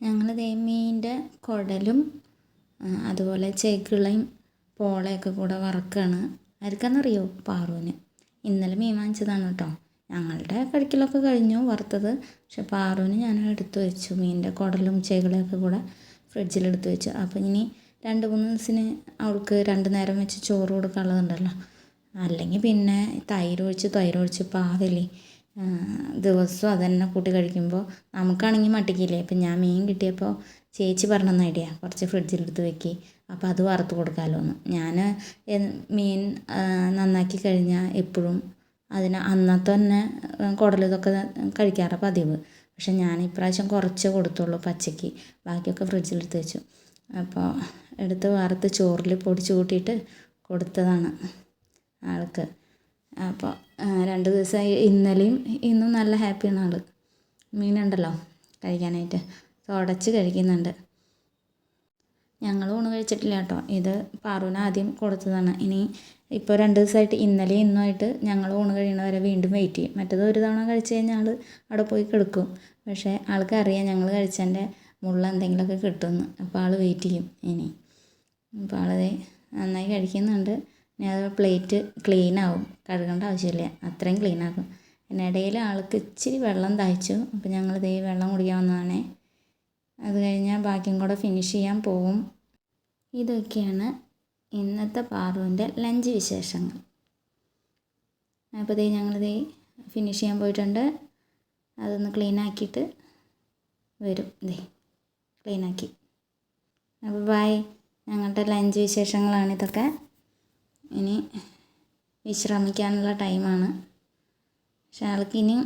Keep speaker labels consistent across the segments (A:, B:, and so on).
A: ഞങ്ങൾ മീനിന്റെ കുടലും അതുപോലെ ചെകിളയും പോളയൊക്കെ കൂടെ വറക്കുകയാണ് ആർക്കാണെന്നറിയോ പാറുവിന്? ഇന്നലെ മീൻ വാങ്ങിച്ചതാണ് കേട്ടോ. ഞങ്ങളുടെ കഴിക്കലൊക്കെ കഴിഞ്ഞു വറുത്തത്. പക്ഷെ പാറുവിന് ഞാൻ എടുത്തു വെച്ചു മീനിന്റെ കുടലും ചെകിളയൊക്കെ കൂടെ ഫ്രിഡ്ജിലെടുത്ത് വെച്ചു. അപ്പോൾ ഇനി രണ്ട് മൂന്ന് ദിവസത്തിന് അവൾക്ക് രണ്ട് നേരം വെച്ച് ചോറ് കൊടുക്കാനുള്ളതുണ്ടല്ലോ. അല്ലെങ്കിൽ പിന്നെ തൈര് ഒഴിച്ച് തൈര് ഒഴിച്ച് പാവില്ലേ ദിവസവും അത് തന്നെ കൂട്ടി കഴിക്കുമ്പോൾ നമുക്കാണെങ്കിൽ മട്ടിക്കില്ലേ? ഇപ്പം ഞാൻ മീൻ കിട്ടിയപ്പോൾ ചേച്ചി പറഞ്ഞ ഐഡിയ കുറച്ച് ഫ്രിഡ്ജിലെടുത്ത് വെക്ക്. അപ്പോൾ അത് വറുത്ത് കൊടുക്കാമല്ലോ എന്ന് ഞാൻ മീൻ നന്നാക്കി കഴിഞ്ഞാൽ എപ്പോഴും അതിന് അന്നത്തെ തന്നെ കുടൽ ഇതൊക്കെ കഴിക്കാറാണ് പതിവ്. പക്ഷെ ഞാൻ ഇപ്രാവശ്യം കുറച്ച് കൊടുത്തുള്ളൂ പച്ചയ്ക്ക് ബാക്കിയൊക്കെ ഫ്രിഡ്ജിലെടുത്ത് വെച്ചു. അപ്പോൾ എടുത്ത് വറുത്ത് ചോറിൽ പൊടിച്ച് കൂട്ടിയിട്ട് കൊടുത്തതാണ് ആൾക്ക്. അപ്പോൾ രണ്ട് ദിവസമായി ഇന്നലെയും ഇന്നും നല്ല ഹാപ്പി ആണ് ആൾ. മീനുണ്ടല്ലോ കഴിക്കാനായിട്ട്. തുടച്ച് കഴിക്കുന്നുണ്ട്. ഞങ്ങൾ ഊണ് കഴിച്ചിട്ടില്ല കേട്ടോ. ഇത് പാറുവിന് ആദ്യം കൊടുത്തതാണ്. ഇനി ഇപ്പോൾ രണ്ട് ദിവസമായിട്ട് ഇന്നലെ ഇന്നുമായിട്ട് ഞങ്ങൾ ഊണ് കഴിയണവരെ വീണ്ടും വെയിറ്റ് ചെയ്യും. മറ്റേത് ഒരു തവണ കഴിച്ച് കഴിഞ്ഞാൽ ആൾ അവിടെ പോയി കിടക്കും. പക്ഷേ ആൾക്ക് അറിയാം ഞങ്ങൾ കഴിച്ചതിന്റെ മുള്ള എന്തെങ്കിലുമൊക്കെ കിട്ടുമെന്ന് അപ്പോൾ ആൾ വെയിറ്റ് ചെയ്യും ഇനി. അപ്പോൾ ആളത് നന്നായി കഴിക്കുന്നുണ്ട്. അത് പ്ലേറ്റ് ക്ലീൻ ആവും കഴുകേണ്ട ആവശ്യമില്ല. അത്രയും ക്ലീൻ ആക്കും ഇടയിൽ ആൾക്ക് ഇച്ചിരി വെള്ളം ദാഹിച്ചു. അപ്പോൾ ഞങ്ങൾ ദേ വെള്ളം കുടിക്കാൻ വന്നതാണ്. അത് കഴിഞ്ഞാൽ ബാക്കിയും കൂടെ ഫിനിഷ് ചെയ്യാൻ പോവും. ഇതൊക്കെയാണ് ഇന്നത്തെ പാറുവിന്റെ ലഞ്ച് വിശേഷങ്ങൾ. അപ്പോൾ ദേ ഞങ്ങളിത് ഫിനിഷ് ചെയ്യാൻ പോയിട്ടുണ്ട്. അതൊന്ന് ക്ലീൻ ആക്കിയിട്ട് വരും. ദേ ക്ലീൻ ആക്കി അപ്പോൾ ബായ് ഞങ്ങളുടെ ലഞ്ച് വിശേഷങ്ങളാണ് ഇതൊക്കെ ഇനി വിശ്രമിക്കാനുള്ള ടൈമാണ്. പക്ഷെ ആൾക്ക് ഇനിയും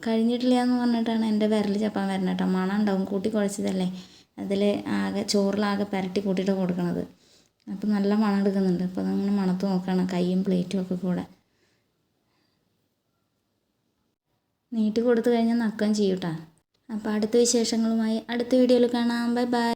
A: കഴിഞ്ഞിട്ടില്ല എന്ന് പറഞ്ഞിട്ടാണ് എന്റെ വിരൽ ചപ്പാൻ വരുന്നത് കേട്ടോ. മണം ഉണ്ടാവും. കൂട്ടി കുഴച്ചതല്ലേ? അതിൽ ആകെ ചോറിലാകെ പുരട്ടി കൂട്ടിയിട്ട് കൊടുക്കണത്. അപ്പോൾ നല്ല മണം എടുക്കുന്നുണ്ട്. അപ്പോൾ അതങ്ങനെ മണത്ത് നോക്കുകയാണ് കൈയും പ്ലേറ്റും ഒക്കെ കൂടെ. നീട്ടി കൊടുത്തു കഴിഞ്ഞാൽ നക്കം ചെയ്യൂട്ടാ അപ്പോൾ അടുത്ത വിശേഷങ്ങളുമായി അടുത്ത വീഡിയോയിൽ കാണാം. Bye bye.